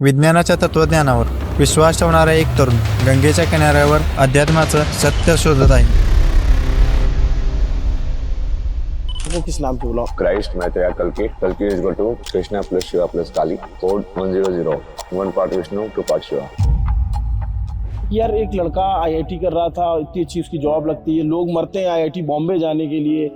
विज्ञानाच्या तत्वज्ञानावर विश्वास ठेवणारा एक तरुण गंगेच्या किनाऱ्यावर अध्यात्माचं सत्य शोधत आहे वो किस नाम पे बुलाओ Christ Maitreya Kalki. Kalki is equal to Krishna plus Shiva plus Kali. Code 100. One part Vishnu, two part Shiva. यार एक लड़का आईआईटी कर रहा था इतनी अच्छी उसकी जॉब लगती है लोग मरते हैं आईआईटी बॉम्बे जाने के लिए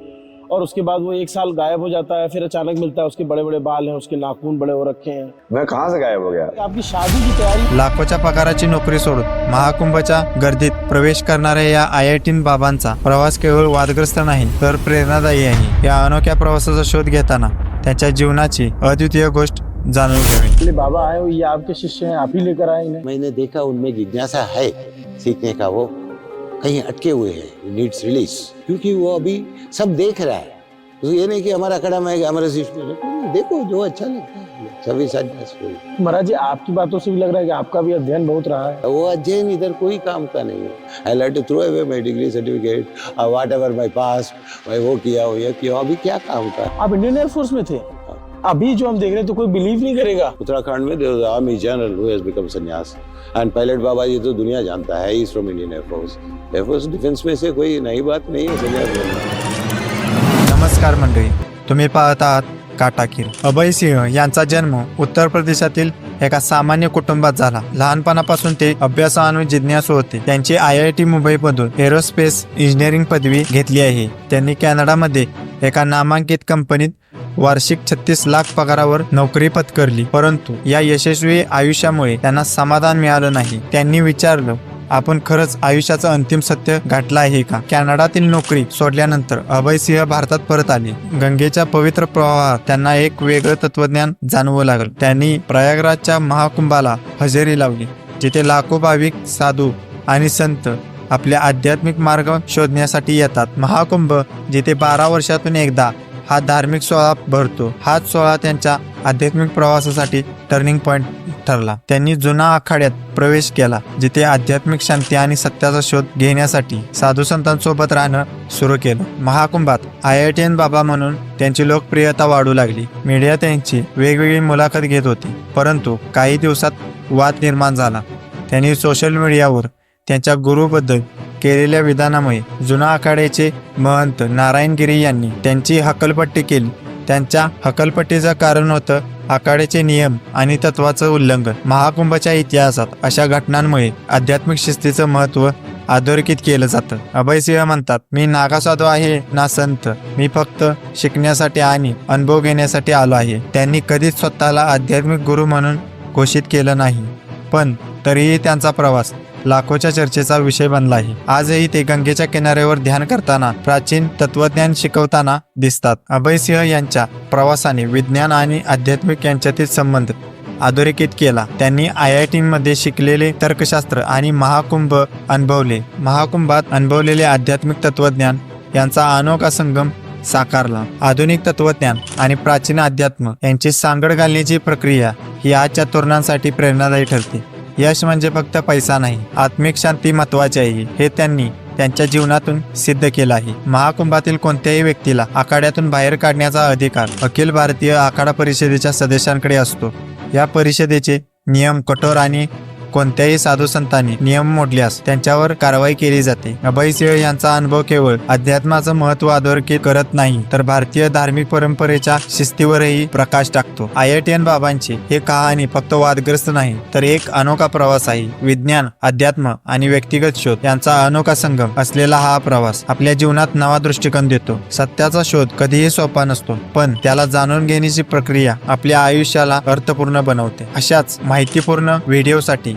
और उसके बाद वो एक साल गायब हो जाता है फिर अचानक मिलता है उसके बड़े बड़े बाल हैं उसके नाखून बड़े हो रखे हैं। मैं कहाँ से गायब हो गया? आपकी शादी की तैयारी लाखोच्या पगाराची नोकरी सोडून महाकुंभच्या गर्दीत प्रवेश करणाऱ्या या आय आय टी बाबांचा प्रवास केवळ वादग्रस्त नाही तर प्रेरणादायी आहे. या अनोख्या प्रवासाचा शोध घेताना त्यांच्या जीवनाची अद्वितीय गोष्ट जाणून घ्यावी. बाबा आए हो ये आपके शिष्य हैं आप ही लेकर आए इन्हें. मैंने देखा उनमें जिज्ञासा है सीखने का वो। कहीं अटके हुए हैं नीड्स रिलीज़ क्योंकि वो अभी सब देख रहा है। तो ये नहीं कि हमारा कदम है हमारे शिष्य देखो जो अच्छा लगता है सभी महाराज जी आपकी बातों से भी लग रहा है कि आपका भी अध्ययन बहुत रहा है। वो अध्ययन इधर कोई काम का नहीं है। I like to throw away my degree certificate whatever my pass मैं वो किया हूँ ये किया अभी क्या काम का आप इंडियन एयरफोर्स में थे? अभी जो हम देख रहे हैं तो कोई बिलीव नहीं करेगा। उत्तराखंड में army general who has become sanyas and pilot Baba ji तो दुनिया जानता है is from Indian air force air force defence में से कोई नई बात नहीं है संन्यास नमस्कार मंडळी तुम्ही पाहत आहात काटाकीर। अभय सिंह यांचा जन्म उत्तर प्रदेशातील एका सामान्य कुटुंबात झाला. लहानपणापासून ते अभ्यासानु जिज्ञासू होते. त्यांची आय आय टी मुंबईमधून एरोस्पेस इंजिनिअरिंग पदवी घेतली आहे. त्यांनी कॅनडामध्ये एका नामांकित कंपनीत वार्षिक छत्तीस लाख पगारावर नोकरी पत्करली. परंतु या यशस्वी आयुष्यामुळे त्यांना समाधान मिळालं नाही. त्यांनी विचारलं आपण खरंच आयुष्याचं अंतिम सत्य गाठलं आहे का? कॅनडातील नोकरी सोडल्यानंतर अभय सिंह भारतात परत आले. गंगेच्या पवित्र प्रवाहात त्यांना एक वेगळं तत्वज्ञान जाणवं लागलं. त्यांनी प्रयागराजच्या महाकुंभाला हजेरी लावली. जिथे लाखो भाविक साधू आणि संत आपले आध्यात्मिक मार्ग शोधण्यासाठी येतात. महाकुंभ जिथे बारा वर्षातून एकदा हा धार्मिक सोहळा भरतो. हाच सोहळा त्यांच्या आध्यात्मिक प्रवासासाठी टर्निंग पॉइंट ठरला. त्यांनी जुना आखाड्यात प्रवेश केला जिथे आध्यात्मिक शांती आणि सत्याचा शोध घेण्यासाठी साधू संतांसोबत राहणं सुरू केलं. महाकुंभात I I T N Baba म्हणून त्यांची लोकप्रियता वाढू लागली. मीडिया त्यांची वेगवेगळी मुलाखत घेत होती परंतु काही दिवसात वाद निर्माण झाला. त्यांनी सोशल मीडियावर त्यांच्या गुरुबद्दल केलेल्या विधानामुळे जुना आखाड्याचे महंत नारायण गिरी यांनी त्यांची हकलपट्टी केली. त्यांच्या हकलपट्टीचं कारण होतं आखाड्याचे नियम आणि तत्वाचं उल्लंघन. महाकुंभच्या इतिहासात अशा घटनांमुळे आध्यात्मिक शिस्तीचं महत्त्व अधोरेखित केलं जातं. अभयसिंह म्हणतात मी नागासाधू आहे ना संत. मी फक्त शिकण्यासाठी आणि अनुभव घेण्यासाठी आलो आहे. त्यांनी कधीच स्वतःला आध्यात्मिक गुरु म्हणून घोषित केलं नाही. पण तरीही त्यांचा प्रवास लाखोच्या चर्चेचा विषय बनला आहे आजही ते गंगेच्या किनाऱ्यावर ध्यान करताना प्राचीन तत्वज्ञान शिकवताना दिसतात. अभयसिंह यांच्या प्रवासाने विज्ञान आणि आध्यात्मिक यांच्यातील संबंध अधोरेखित केला. त्यांनी आय आय टी मध्ये शिकलेले तर्कशास्त्र आणि महाकुंभ अनुभवले. महाकुंभात अनुभवलेले आध्यात्मिक तत्वज्ञान यांचा अनोखा संगम साकारला. आधुनिक तत्वज्ञान आणि प्राचीन अध्यात्म यांची सांगड घालण्याची प्रक्रिया ही आजच्या तरुणांसाठी प्रेरणादायी ठरते. यश म्हणजे फक्त पैसा नाही आत्मिक शांती महत्वाची आहे. हे त्यांनी त्यांच्या जीवनातून सिद्ध केलं आहे. महाकुंभातील कोणत्याही व्यक्तीला आखाड्यातून बाहेर काढण्याचा अधिकार अखिल भारतीय आखाडा परिषदेच्या सदस्यांकडे असतो. या परिषदेचे नियम कठोर आणि कोणत्याही साधू संतांनी नियम मोडल्यास त्यांच्यावर कारवाई केली जाते. अभय सिंह यांचा अनुभव केवळ अध्यात्माचं महत्त्व अधोरेखित करत नाही तर भारतीय धार्मिक परंपरेच्या शिस्तीवरही प्रकाश टाकतो. आय आय टी एन बाबांची हे कहाणी फक्त वादग्रस्त नाही तर एक अनोखा प्रवास आहे. विज्ञान अध्यात्म आणि व्यक्तिगत शोध यांचा अनोखा संगम असलेला हा प्रवास आपल्या जीवनात नवा दृष्टिकोन देतो. सत्याचा शोध कधीही सोपा नसतो पण त्याला जाणून घेण्याची प्रक्रिया आपल्या आयुष्याला अर्थपूर्ण बनवते. अशाच माहितीपूर्ण व्हिडिओसाठी